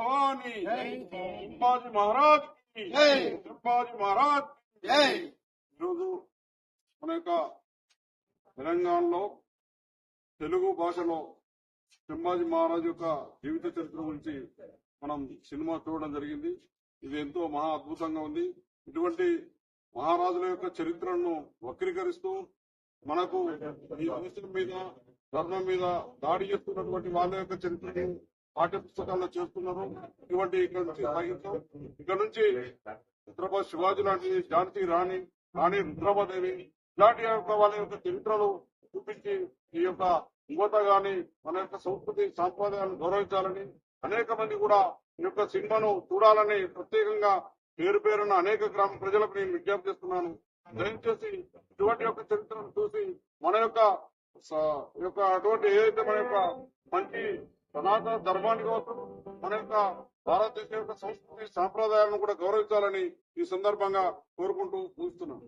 భవాని తిరుపతి మహారాజ్ తిరుపతి మహారాజ్ ఈరోజు మన యొక్క తెలంగాణలో తెలుగు భాషలో సింబాజీ మహారాజ్ యొక్క జీవిత చరిత్ర గురించి మనం సినిమా చూడడం జరిగింది. ఇది ఎంతో మహా అద్భుతంగా ఉంది. ఇటువంటి మహారాజుల యొక్క చరిత్రను వక్రీకరిస్తూ మనకు ఈ దేశం మీద ధర్మం మీద దాడి చేస్తున్నటువంటి వాళ్ళ యొక్క చరిత్రను పాఠ్య పుస్తకాల్లో చేస్తున్నారు. ఇటువంటి ఇక్కడ నుంచి సాగించాం. ఇక్కడ నుంచి హైదరాబాద్ శివాజీ లాంటి ఝాన్సీ రాణి రాణి రుద్రమాదేవి ఇలాంటి యొక్క వాళ్ళ యొక్క చరిత్రలు చూపించి ఈ యొక్క యువత గాని మన యొక్క సంస్కృతి సాంప్రదాయాలను గౌరవించాలని అనేక మంది కూడా ఈ యొక్క సినిమాను చూడాలని ప్రత్యేకంగా పేరు పేరున అనేక గ్రామ ప్రజలకు నేను విజ్ఞప్తి చేస్తున్నాను. దయచేసి ఇటువంటి యొక్క చరిత్రను చూసి మన యొక్క యొక్క అటువంటి ఏదైతే మన యొక్క మంచి సనాతన ధర్మాన్ని కోసం మన యొక్క భారతదేశం యొక్క సంస్కృతి సాంప్రదాయాలను కూడా గౌరవించాలని ఈ సందర్భంగా కోరుకుంటూ ముగిస్తున్నాను